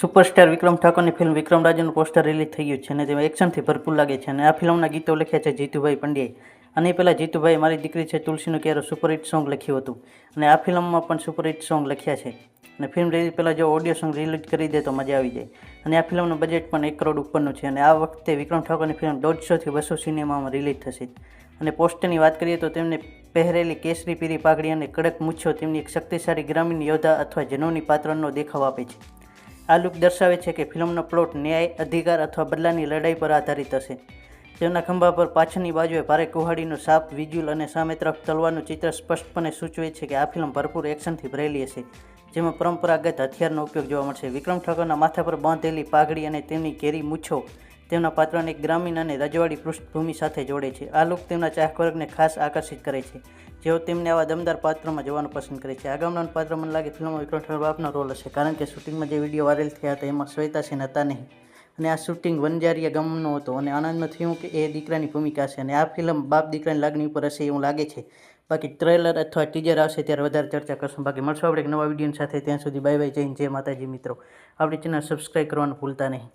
Superstar વિક્રમ ઠાકોરની film વિક્રમ રાજાનું poster release થઈ ગયું છે અને તેમાં એક્શનથી ભરપૂર લાગે છે અને આ ફિલ્મના ગીતો લખ્યા છે જીતુભાઈ પંડ્યાએ. અને પહેલાં જીતુભાઈ, મારી દીકરી છે તુલસીનું ક્યારો સુપરહિટ સોંગ લખ્યું હતું. અને આ ફિલ્મમાં પણ સુપરહિટ સોંગ લખ્યા છે. અને ફિલ્મ રિલીઝ પહેલાં જો ઓડિયો સોંગ રિલીઝ કરી દે તો મજા આવી જાય. અને આ ફિલ્મનું બજેટ પણ એક કરોડ ઉપરનું છે અને આ વખતે વિક્રમ ઠાકોરની ફિલ્મ દોઢસોથી બસો સિનેમામાં રિલીઝ થશે. અને પોસ્ટરની વાત કરીએ તો તેમને પહેરેલી કેસરી, પીરી, પાઘડી અને કડક મૂછો તેમની એક શક્તિશાળી ગ્રામીણ યોદ્ધા અથવા જનોની પાત્રનો દેખાવ આપે છે. આ લુક દર્શાવે છે કે ફિલ્મનો પ્લોટ ન્યાય, અધિકાર અથવા બદલાની લડાઈ પર આધારિત હશે. તેમના ખંભા પર પાછળની બાજુએ ભારે કુહાડીનો સાપ વિજ્યુલ અને સામે તરફ તલવારનું ચિત્ર સ્પષ્ટપણે સૂચવે છે કે આ ફિલ્મ ભરપૂર એક્શનથી ભરેલી હશે, જેમાં પરંપરાગત હથિયારનો ઉપયોગ જોવા મળશે. વિક્રમ ઠાકોરના માથા પર બાંધેલી પાઘડી અને તેમની ઘેરી મૂછો તેમના પાત્રને ગ્રામીણ અને રજવાડી પૃષ્ઠભૂમિ સાથે જોડે છે. આ લુક તેમના ચાહક વર્ગને ખાસ આકર્ષિત કરે છે. જેઓ તેમને આવા દમદાર પાત્રમાં જોવાનું પસંદ કરે છે. આગામના પાત્ર મને લાગે ફિલ્મમાં વિક્રમ ઠાકોર બાપનો રોલ હશે, કારણ કે શૂટિંગમાં જે વીડિયો વાયરલ થયા હતા એમાં શ્વેતા સેન હતા નહીં. અને આ શૂટિંગ વનજારીયા ગમનો હતો અને આનંદમાં થયું કે એ દીકરાની ભૂમિકા છે અને આ ફિલ્મ બાપ દીકરાની લાગણી ઉપર હશે એવું લાગે છે. બાકી ટ્રેલર અથવા ટીઝર આવશે ત્યારે વધારે ચર્ચા કરશું. બાકી મળશું આપણે એક નવા વીડિયો સાથે. ત્યાં સુધી બાય બાય જય જય માતાજી મિત્રો. આપણી ચેનલ સબસ્ક્રાઈબ કરવાનું ભૂલતા નહીં.